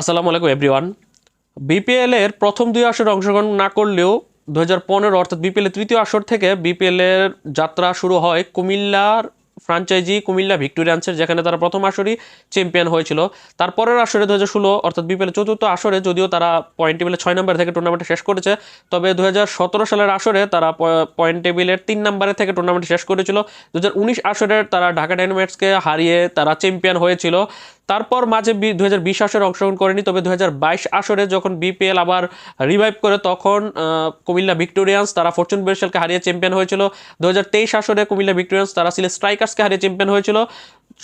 আসসালামু আলাইকুম everyone BPL এর প্রথম দুই আসরে অংশগ্রহণ না করলেও দু হাজার পনেরো, অর্থাৎ বিপিএল এর তৃতীয় আসর থেকে বিপিএল এর যাত্রা শুরু হয় কুমিল্লার ফ্রাঞ্চাইজি কুমিল্লা ভিক্টোরিয়ান্সের, যেখানে তারা প্রথম আসরই চ্যাম্পিয়ন হয়েছিল। তারপরের আসরে দু হাজার ষোলো, অর্থাৎ বিপিএল চতুর্থ আসরে, যদিও তারা পয়েন্ট টেবিলে ছয় নম্বর থেকে টুর্নামেন্টে শেষ করেছে, তবে দু হাজার সতেরো সালের আসরে তারা পয়েন্ট টেবিলের তিন নম্বরে থেকে টুর্নামেন্ট শেষ করেছিল। দু হাজার উনিশ আসরের তারা ঢাকা ডাইনামাইটসকে হারিয়ে তারা চ্যাম্পিয়ন হয়েছিল। তারপর মাঝে দু হাজার বিশ আসরে অংশগ্রহণ করেনি, তবে দু হাজার বাইশ আসরে যখন বিপিএল আবার রিভাইভ করে, তখন কুমিল্লা ভিক্টোরিয়ান্স তারা ফরচুন বরিশালকে হারিয়ে চ্যাম্পিয়ন হয়েছিল। দু হাজার তেইশ আসরে কুমিল্লা ভিক্টোরিয়ান্স তারা সিলেট স্ট্রাইকার্সকে হারিয়ে চ্যাম্পিয়ন হয়েছিল।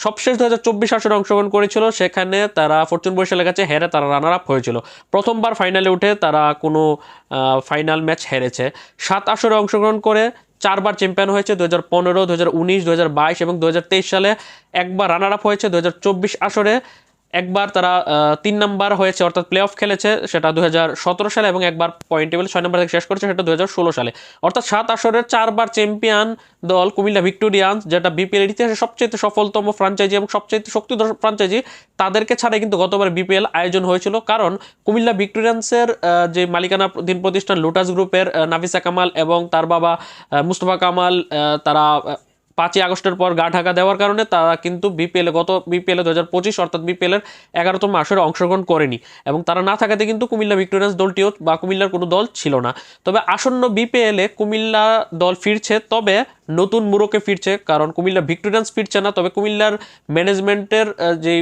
সবশেষ দু হাজার চব্বিশ আসরে অংশগ্রহণ করেছিল, সেখানে তারা ফরচুন বরিশালের কাছে হেরে তারা রানার আপ হয়েছিল। প্রথমবার ফাইনালে উঠে তারা কোনো ফাইনাল ম্যাচ হেরেছে। সাত আসরে অংশগ্রহণ করে চারবার চ্যাম্পিয়ন হয়েছে দু হাজার পনেরো দু হাজার উনিশ দু হাজার বাইশ এবং দু হাজার তেইশ সালে একবার রানার আপ হয়েছে দু হাজার চব্বিশ আসরে। একবার তারা তিন নাম্বার হয়েছে, অর্থাৎ প্লে অফ খেলেছে, সেটা দু সালে এবং একবার পয়েন্ট টেবিল ছয় নম্বর থেকে শেষ করেছে, সেটা দু সালে। অর্থাৎ সাত আসরের চারবার চ্যাম্পিয়ন দল কুমিল্লা ভিক্টোরিয়ান্স, যেটা বিপিএল ইতিহাসে সবচেয়ে সফলতম ফ্রাঞ্চাইজি এবং সবচেয়ে শক্তিধর ফ্রাঞ্চাইজি তাদেরকে ছাড়াই কিন্তু গতবার বিপিএল আয়োজন হয়েছিল। কারণ কুমিল্লা ভিক্টোরিয়ান্সের যে মালিকানা দিন প্রতিষ্ঠান লোটাস গ্রুপের নাফিসা কামাল এবং তার বাবা মুস্তফা কামাল তারা পাঁচই আগস্টের পর গা ঢাকা দেওয়ার কারণে তারা কিন্তু বিপিএল গত বিপিএল দু হাজার পঁচিশ অর্থাৎ বিপিএলের এগারোতম আসরে অংশগ্রহণ করেনি এবং তারা না থাকাতে কিন্তু কুমিল্লা ভিক্টোরিয়ান্স দলটিও বা কুমিল্লার কোনো দল ছিল না। তবে আসন্ন বিপিএলে কুমিল্লা দল ফিরছে, তবে নতুন মুরোকে ফিরছে কারণ কুমিল্লা ভিক্টোরিয়ান্স ফিরছে না, তবে কুমিল্লার ম্যানেজমেন্টের যে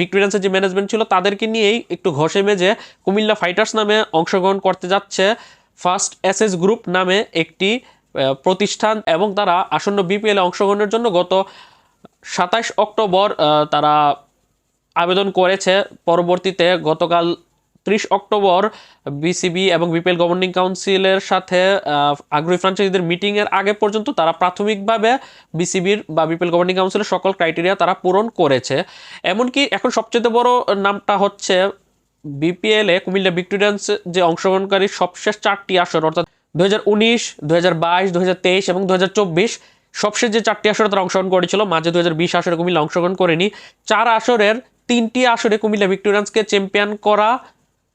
ভিক্টোরিয়ান্সের যে ম্যানেজমেন্ট ছিল তাদেরকে নিয়েই একটু ঘষে মেজে কুমিল্লা ফাইটার্স নামে অংশগ্রহণ করতে যাচ্ছে। ফার্স্ট এসএস গ্রুপ নামে একটি প্রতিষ্ঠান এবং তারা আসন্ন বিপিএল অংশগ্রহণের জন্য গত সাতাশ অক্টোবর তারা আবেদন করেছে। পরবর্তীতে গতকাল ত্রিশ অক্টোবর বিসিবি এবং বিপিএল গভর্নিং কাউন্সিলের সাথে আগ্রহী ফ্রাঞ্চাইজিদের মিটিংয়ের আগে পর্যন্ত তারা প্রাথমিকভাবে বিসিবির বা বিপিএল গভর্নিং কাউন্সিলের সকল ক্রাইটেরিয়া তারা পূরণ করেছে। এমনকি এখন সবচেয়ে বড় নামটা হচ্ছে বিপিএলে কুমিল্লা ভিক্টোরিয়ান্স যে অংশগ্রহণকারী সবশেষ চারটি আসর, অর্থাৎ দু হাজার উনিশ দু হাজার বাইশ দু হাজার তেইশ এবং দু হাজার চব্বিশ সবশেষ যে চারটি আসরে তারা অংশগ্রহণ করেছিল, মাঝে দু হাজার বিশ আসরে কুমিল্লা অংশগ্রহণ করেনি। চার আসরের তিনটি আসরে কুমিল্লা ভিক্টোরিয়ান্সকে চ্যাম্পিয়ন করা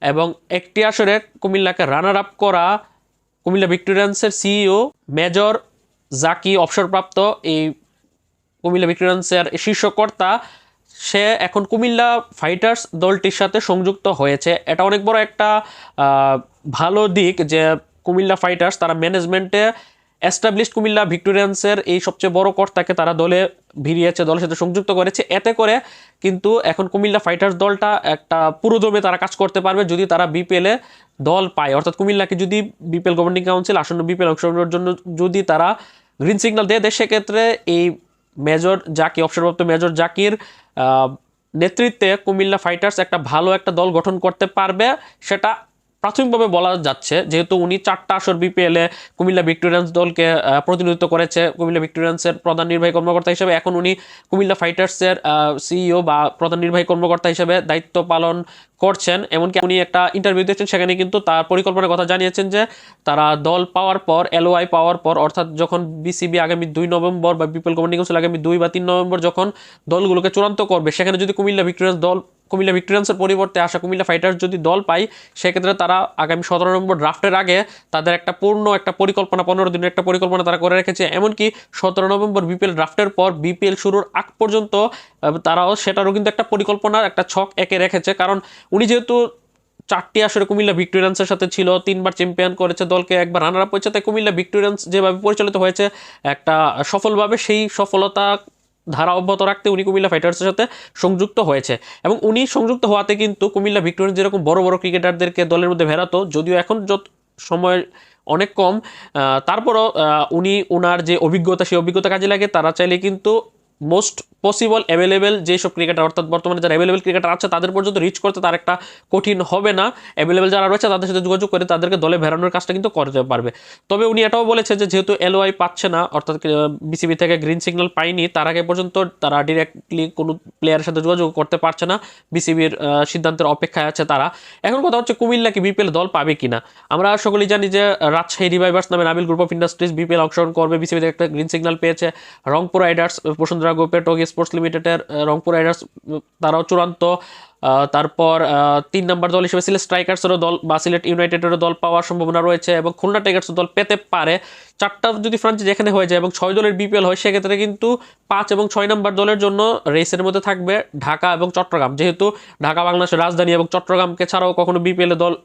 এবং একটি আসরে কুমিল্লাকে রানার আপ করা কুমিল্লা ভিক্টোরিয়ান্সের সিইও মেজর জাকি অবসরপ্রাপ্ত এই কুমিল্লা ভিক্টোরিয়ান্সের শীর্ষকর্তা। সে এখন কুমিল্লা ফাইটার্স দলটির সাথে সংযুক্ত হয়েছে। এটা অনেক বড় একটা ভালো দিক যে কুমিল্লা ফাইটার্স তারা ম্যানেজমেন্টে এস্টাবলিশড কুমিল্লা ভিক্টোরিয়ান্সের এই সবচেয়ে বড় কর্তাকে তারা দলে ভিড়িয়েছে, দলের সাথে সংযুক্ত করেছে। এতে করে কিন্তু এখন কুমিল্লা ফাইটার্স দলটা একটা পুরোদমে তারা কাজ করতে পারবে যদি তারা বিপিএলে দল পায়। অর্থাৎ কুমিল্লাকে যদি বিপিএল গভর্নিং কাউন্সিল আসন্ন বিপিএল অংশগ্রহণের জন্য যদি তারা গ্রিন সিগন্যাল দেয় দেয়, সেক্ষেত্রে এই মেজর জাকি অবসরপ্রাপ্ত মেজর জাকির নেতৃত্বে কুমিল্লা ফাইটার্স একটা ভালো একটা দল গঠন করতে পারবে। সেটা প্রাথমিকভাবে বলা যাচ্ছে যেহেতু উনি চারটা আসর বিপিএল কুমিল্লা ভিক্টোরিয়ান্স দলকে প্রতিনিধিত্ব করেছে। কুমিল্লা ভিক্টোরিয়ান্সের প্রধান নির্বাহী কর্মকর্তা হিসেবে এখন উনি কুমিল্লা ফাইটার্সের সিইও বা প্রধান নির্বাহী কর্মকর্তা হিসেবে দায়িত্ব পালন করছেন। এমনকি উনি একটা ইন্টারভিউ দিয়েছেন, সেখানে কিন্তু তার পরিকল্পনার কথা জানিয়েছেন যে তারা দল পাওয়ার পর এলওআই পাওয়ার পর, অর্থাৎ যখন বিসিবি আগামী দুই নভেম্বর বা বিপিএল গভর্নিং কাউন্সিল আগামী দুই বা তিন নভেম্বর যখন দলগুলোকে চূড়ান্ত করবে, সেখানে যদি কুমিল্লা ভিক্টোরিয়ান্স দল, কুমিল্লা ভিক্টোরিয়ান্সের পরিবর্তে আসা কুমিল্লা ফাইটার্স যদি দল পায়, সেক্ষেত্রে তারা আগামী সতেরো নম্বর ড্রাফটের আগে তাদের একটা পূর্ণ একটা পরিকল্পনা, পনেরো দিনের একটা পরিকল্পনা তারা করে রেখেছে। এমনকি সতেরো নভেম্বর বিপিএল ড্রাফটের পর বিপিএল শুরুর আগ পর্যন্ত তারাও সেটারও কিন্তু একটা পরিকল্পনার একটা ছক এঁকে রেখেছে। কারণ উনি যেহেতু চারটি আসরে কুমিল্লা ভিক্টোরিয়ান্সের সাথে ছিল, তিনবার চ্যাম্পিয়ন করেছে দলকে, একবার রানার আপ হয়েছে, তাই কুমিল্লা ভিক্টোরিয়ান্স যেভাবে পরিচালিত হয়েছে, একটা সফলভাবে সেই সফলতা ধারা অব্যাহত রাখতে উনি কুমিল্লা ফাইটার্সের সাথে সংযুক্ত হয়েছে। এবং উনি সংযুক্ত হওয়াতে কিন্তু কুমিল্লা ভিক্টোরিয়ান্স যেরকম বড় বড় ক্রিকেটারদেরকে দলের মধ্যে ভেড়াতো যদিও এখন যত সময় অনেক কম তারপরও উনি ওনার যে অভিজ্ঞতা, সেই অভিজ্ঞতা কাজে লাগে, তারা চাইলে কিন্তু মোস্ট পসিবল অ্যাভেলেবেল যেসব ক্রিকেটার অর্থাৎ বর্তমানে যারা অ্যাভেলেবেল ক্রিকেটার আছে, তাদের পর্যন্ত রিচ করতে তার একটা কঠিন হবে না। অ্যাভেলেবেল যারা রয়েছে, তাদের সাথে যোগাযোগ করে তাদেরকে দলে ভেড়ানোর কাজটা কিন্তু করতে পারবে। তবে উনি এটাও বলেছে যে, যেহেতু এলওআই পাচ্ছে না, অর্থাৎ বিসিবি থেকে গ্রিন সিগন্যাল পায়নি, তার আগে পর্যন্ত তারা ডিরেক্টলি কোনো প্লেয়ারের সাথে যোগাযোগ করতে পারছে না। বিসিবির সিদ্ধান্তের অপেক্ষায় আছে তারা। এখন কথা হচ্ছে, কুমিল্লা কি বিপিএল দল পাবে কিনা? আমরা সকলেই জানি যে, রাজশাহী রিভাইভার্স নামে Nabil group of industries BPL অংশগ্রহণ করবে। বিসিবি থেকে একটা গ্রিন সিগন্যাল পেয়েছে। রংপুর রাইডার্স বসুন্ধরা গ্রুপের টগি স্পোর্টস লিমিটেডের রংপুর রাইডার্স তারাও চূড়ান্ত। তারপর তিন নম্বর দল হিসেবে সিলেট স্ট্রাইকার্সেরও দল বা সিলেট ইউনাইটেডেরও দল পাওয়ার সম্ভাবনা রয়েছে এবং খুলনা টাইগার্সের দল পেতে পারে। চারটা যদি ফ্রাঞ্চাইজি এখানে হয়ে যায় এবং ছয় দলের বিপিএল হয়, সেক্ষেত্রে কিন্তু পাঁচ এবং ছয় নাম্বার দলের জন্য রেসের মধ্যে থাকবে ঢাকা এবং চট্টগ্রাম। যেহেতু ঢাকা বাংলাদেশের রাজধানী এবং চট্টগ্রামকে ছাড়াও কখনো বিপিএল দল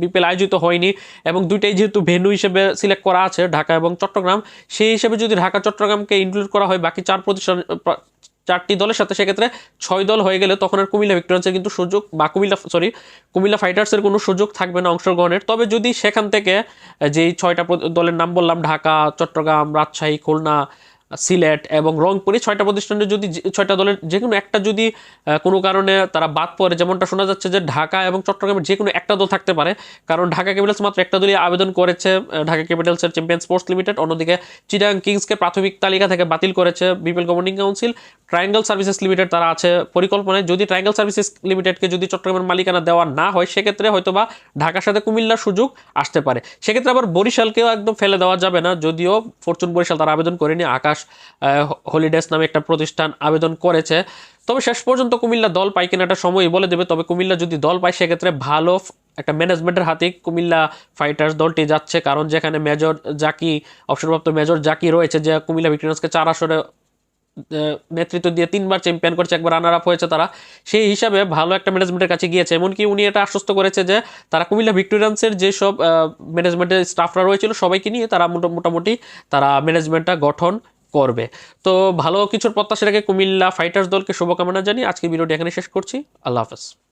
বিপিএল আয়োজিত হয়নি এবং দুইটাই যেহেতু ভেন্যু হিসেবে সিলেক্ট করা আছে, ঢাকা এবং চট্টগ্রাম, সেই হিসেবে যদি ঢাকা, চট্টগ্রামকে ইনক্লুড করা হয়, বাকি চার প্রতিষ্ঠান প্র- চারটি দলের সাথে সেক্ষেত্রে ছয় দল হয়ে গেলে তখন আর কুমিল্লা ভিক্টোরিয়ান্সের কিন্তু সুযোগ বা কুমিল্লা সরি কুমিল্লা ফাইটার্সের কোনো সুযোগ থাকবে না অংশগ্রহণের। তবে যদি সেখান থেকে যেই ছয়টা দলের নাম বললাম, ঢাকা, চট্টগ্রাম, রাজশাহী, খুলনা সিলেট এবং রংপুরে ছয়টা প্রতিষ্ঠানের যদি ছয়টা দলের যে কোনো একটা যদি কোনো কারণে তারা বাদ পড়ে, যেমনটা শোনা যাচ্ছে যে ঢাকা এবং চট্টগ্রামের যে কোনো একটা দল থাকতে পারে। কারণ ঢাকা ক্যাপিটালস মাত্র একটা দলই আবেদন করেছে ঢাকা ক্যাপিটালসের চ্যাম্পিয়ন স্পোর্টস লিমিটেড। অন্যদিকে চিটাং কিংসকে প্রাথমিক তালিকা থেকে বাতিল করেছে BPL governing council. Triangle services limited তারা আছে পরিকল্পনায়। যদি ট্রায়াঙ্গেল সার্ভিসেস লিমিটেডকে যদি চট্টগ্রামের মালিকানা দেওয়া না হয়, সেক্ষেত্রে হয়তোবা ঢাকার সাথে কুমিল্লার সুযোগ আসতে পারে। সেক্ষেত্রে আবার বরিশালকেও একদম ফেলে দেওয়া যাবে না, যদিও ফরচুন বরিশাল তারা আবেদন করেনি, আকাশ হলিডেস নামে একটা প্রতিষ্ঠান আবেদন করেছে। তবে শেষ পর্যন্ত কুমিল্লা দল পায় কিনা একটা সময় বলে দেবে। তবে কুমিল্লা যদি দল পায়, সেক্ষেত্রে ভালো একটা ম্যানেজমেন্টের হাতে কুমিল্লা ফাইটার্স দলটি যাচ্ছে। কারণ যেখানে মেজর জাকি, অবসরপ্রাপ্ত মেজর জাকি রয়েছে, যে কুমিল্লা ভিক্টোরিয়ান্সকে চার আসরে নেতৃত্ব দিয়ে তিনবার চ্যাম্পিয়ন করেছে, একবার রানার আপ হয়েছে তারা। সেই হিসাবে ভালো একটা ম্যানেজমেন্টের কাছে গিয়েছে। এমনকি উনি এটা আশ্বস্ত করেছে যে তারা কুমিল্লা ভিক্টোরিয়ান্সের যেসব ম্যানেজমেন্টের স্টাফরা রয়েছিল, সবাইকে নিয়ে তারা মোটা- মোটামুটি তারা ম্যানেজমেন্টটা গঠন করবে। তো ভালো কিছুর প্রত্যাশা রেখে কুমিল্লা ফাইটার্স দলকে শুভকামনা জানিয়ে আজকে ভিডিওটি এখানে শেষ করছি। আল্লাহ হাফেজ।